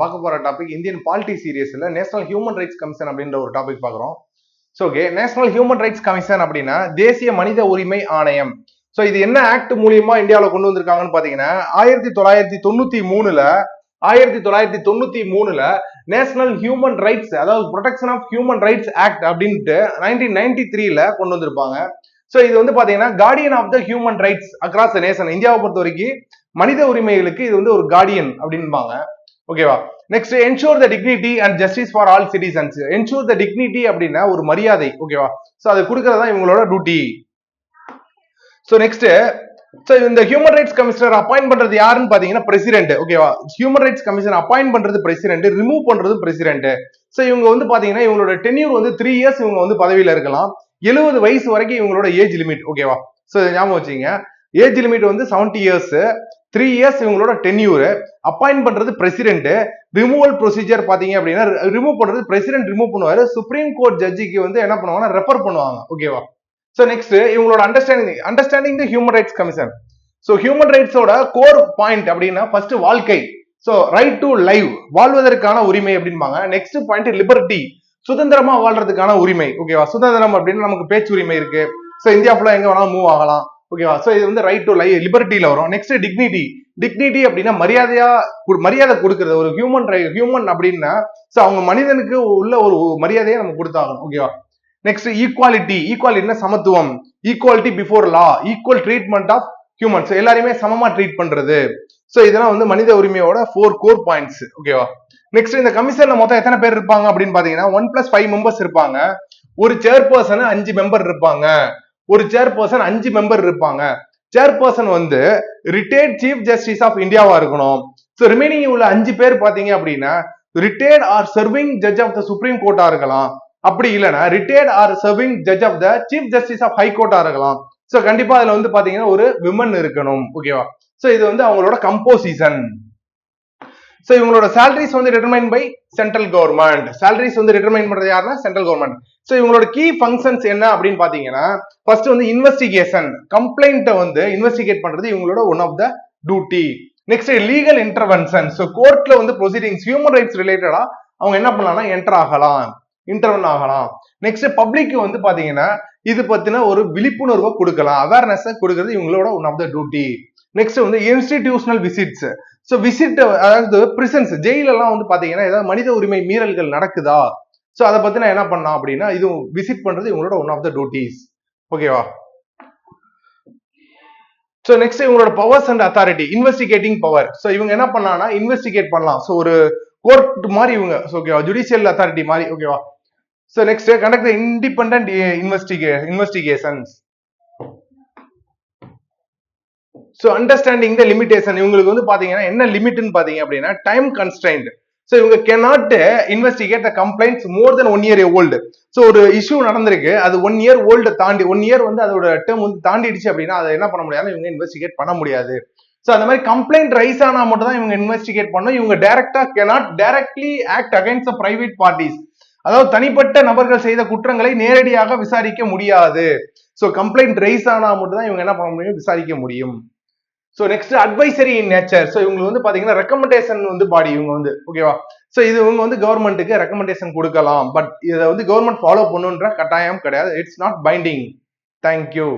பார்க்க போற topic Indian polity சீரியஸ்ல நேஷனல் ஹியூமன் ரைட்ஸ் கமிஷன் அப்படின்ற ஒரு டாபிக் பார்க்குறோம். So okay national human rights commission அப்படின்னா தேசிய மனித உரிமை ஆணையம். ஸோ இது என்ன ஆக்ட் மூலியமா இந்தியாவில் கொண்டு வந்திருக்காங்கன்னு பாத்தீங்கன்னா ஆயிரத்தி தொள்ளாயிரத்தி தொண்ணூத்தி மூணுல ஆயிரத்தி தொள்ளாயிரத்தி தொண்ணூத்தி மூணுல நேஷனல் ஹியூமன் ரைட்ஸ் அதாவது protection of human rights act அப்படின்ட்டு நைன்டீன் நைன்டி த்ரீல கொண்டு வந்திருப்பாங்க. ஸோ இது வந்து பாத்தீங்கன்னா guardian of the human rights across the nation இந்தியாவை பொறுத்த வரைக்கும் மனித உரிமைகளுக்கு இது வந்து ஒரு கார்டியன் அப்படின்பாங்க. ஓகேவா next ensure the dignity and justice for all citizens ensure the dignity அப்படின்னா ஒரு மரியாதை. ஓகேவா ஸோ அது கொடுக்கறது தான் இவங்களோட டியூட்டி ஸோ நெக்ஸ்ட் ஸோ இந்த ஹியூமன் ரைட்ஸ் கமிஷனர் அப்பாயிண்ட் பண்றது யாருன்னு பாத்தீங்கன்னா பிரசிடென்ட் ஓகேவா ஹியூமன் ரைட்ஸ் கமிஷன் அப்பாயிண்ட் பண்றது பிரசிடென்ட் ரிமூவ் பண்றது பிரசிடென்ட் ஸோ இவங்க வந்து பாத்தீங்கன்னா இவங்களோட டென்யூர் வந்து த்ரீ இயர்ஸ் இவங்க வந்து பதவியில இருக்கலாம். எழுபது வயசு வரைக்கும் இவங்களோட ஏஜ் லிமிட் ஓகேவா ஸோ ஞாபகம் வச்சுங்க ஏஜ் லிமிட் வந்து செவன்டி இயர்ஸ் த்ரீ இயர்ஸ் இவங்களோட டென்யூர் அப்பாயிண்ட் பண்றது பிரசிடென்ட் ரிமூவல் ப்ரொசீஜர் பாத்தீங்க அப்படின்னா ரிமூவ் பண்றது பிரசிடென்ட் ரிமூவ் பண்ணுவாரு. சுப்ரீம் கோர்ட் ஜட்ஜிக்கு வந்து என்ன பண்ணுவாங்கன்னா ரெஃபர் பண்ணுவாங்க. ஓகேவா ஸோ நெக்ஸ்ட் இவங்களோட understanding understanding the human rights commission so human ரைட்ஸோட core point அப்படின்னா ஃபர்ஸ்ட் வாழ்க்கை. ஸோ ரைட் டு லைவ் வாழ்வதற்கான உரிமை அப்படின்பாங்க. நெக்ஸ்ட் பாயிண்ட் லிபர்ட்டி சுதந்திரமா வாழ்றதுக்கான உரிமை. ஓகேவா சுதந்திரம் அப்படின்னு நமக்கு பேச்சு உரிமை இருக்கு ஸோ இந்தியா ஃபுல்லா எங்க வேணாலும் மூவ் ஆகலாம். ஓகேவா ஸோ இது வந்து ரைட் டு லை லிபர்ட்டியில வரும். நெக்ஸ்ட் டிக்னிட்டி டிக்னிட்டி அப்படின்னா மரியாதையா மரியாதை கொடுக்கறது. ஒரு ஹியூமன் ரை ஹியூமன் அப்படின்னா ஸோ அவங்க மனிதனுக்கு உள்ள ஒரு மரியாதையை நம்ம கொடுத்தாகணும். ஓகேவா நெக்ஸ்ட் ஈக்குவாலிட்டி ஈக்குவாலிட்டினா சமத்துவம். Equality before law equal treatment of humans எல்லாருமே சமமா ட்ரீட் பண்றது. ஸோ இதெல்லாம் வந்து மனித உரிமையோட ஃபோர் கோர் பாயிண்ட்ஸ் ஓகேவா நெக்ஸ்ட் இந்த கமிஷன்ல மொத்தம் எத்தனை பேர் இருப்பாங்க அப்படின்னு பாத்தீங்கன்னா ஒன் பிளஸ் ஃபைவ் மெம்பர்ஸ் இருப்பாங்க. ஒரு சேர்பர்சன் அஞ்சு மெம்பர் இருப்பாங்க. ஒரு சேர்பர்சன் அஞ்சு மெம்பர் இருப்பாங்க. சேர்பர்சன் வந்து ரிட்டையர்ட் சீஃப் ஜஸ்டிஸ் ஆஃப் இந்தியாவா இருக்கணும். ஸோ ரிமைனிங் உள்ள அஞ்சு பேர் பாத்தீங்க அப்படின்னா retired or serving judge of the supreme கோர்ட்டா இருக்கலாம். அப்படி இல்லைன்னா retired or serving judge of the chief justice of high கோர்ட்டா இருக்கலாம். ஸோ கண்டிப்பா அதுல வந்து பாத்தீங்கன்னா ஒரு விமன் இருக்கணும். ஓகேவா ஸோ இது வந்து அவங்களோட கம்போசிஷன் ஸோ இவங்களோட சேலரிஸ் வந்து determine by central government salaries வந்து டிட்டர்மைன் பண்றது யாருன்னா சென்ட்ரல் கவர்மெண்ட் ஸோ இவங்களோட கீ ஃபங்க்ஷன்ஸ் என்ன அப்படின்னு பாத்தீங்கன்னா ஃபர்ஸ்ட் வந்து இன்வெஸ்டிகேஷன் கம்ப்ளைண்ட்டை வந்து இன்வெஸ்டிகேட் பண்றது இவங்களோட one of the duty next legal intervention so கோர்ட்ல வந்து ப்ரொசீடிங்ஸ் ஹியூமன் ரைட்ஸ் ரிலேட்டடா அவங்க என்ன பண்ணலாம்னா என்டர் ஆகலாம். இன்டர்வன் ஆகலாம். நெக்ஸ்ட் பப்ளிக் வந்து பாத்தீங்கன்னா இது பத்தின ஒரு விழிப்புணர்வை கொடுக்கலாம். அவேர்னஸ் கொடுக்கறது இவங்களோட one of the duty next வந்து இன்ஸ்டிடியூஷனல் விசிட்ஸ் ஸோ விசிட் அதாவது பிரிசன்ஸ் ஜெயிலெல்லாம் வந்து பார்த்தீங்கன்னா ஏதாவது மனித உரிமை மீறல்கள் நடக்குதா? ஸோ அதை பற்றி நான் என்ன பண்ணலாம் அப்படின்னா இது விசிட் பண்ணுறது இவங்களோட ஒன் ஆஃப் த டியூட்டிஸ் ஓகேவா ஸோ நெக்ஸ்ட் இவங்களோட powers and authority investigating power so இவங்க என்ன பண்ணலாம்னா இன்வெஸ்டிகேட் பண்ணலாம். ஸோ ஒரு கோர்ட் மாதிரி இவங்க ஓகேவா ஜுடிஷியல் அத்தாரிட்டி மாதிரி ஓகேவா so next conduct independent investigate investigations so understanding the limitation இவங்களுக்கு வந்து பாத்தீங்கன்னா என்ன லிமிட்னு பாத்தீங்க அப்படின்னா டைம் கன்ஸ்டைன்ட் ஸோ இவங்க cannot investigate the complaints more then one year old so ஒரு இஷ்யூ நடந்திருக்கு அது ஒன் இயர் ஓல்டு தாண்டி ஒன் இயர் வந்து அதோட டேர்ம் வந்து தாண்டிடுச்சு அப்படின்னா அதை என்ன பண்ண முடியாது? இவங்க இன்வெஸ்டிகேட் பண்ண முடியாது. ஸோ அந்த மாதிரி கம்ப்ளைண்ட் ரைஸ் ஆனா மட்டும் தான் இவங்க இன்வெஸ்டிகேட் பண்ணும். இவங்க டைரக்டா cannot directly act against private parties அதாவது தனிப்பட்ட நபர்கள் செய்த குற்றங்களை நேரடியாக விசாரிக்க முடியாது. ஸோ கம்ப்ளைண்ட் ரைஸ் ஆனால் மட்டும் தான் இவங்க என்ன பண்ண முடியும்? விசாரிக்க முடியும். So next advisory in nature so இவங்களுக்கு வந்து பார்த்தீங்கன்னா ரெக்கமெண்டேஷன் வந்து பாடி இவங்க வந்து ஓகேவா ஸோ இது இவங்க வந்து கவர்மெண்ட்டுக்கு ரெக்கமெண்டேஷன் கொடுக்கலாம். பட் இதை வந்து கவர்மெண்ட் ஃபாலோ பண்ணுன்ற கட்டாயம் கிடையாது. It's not binding thank you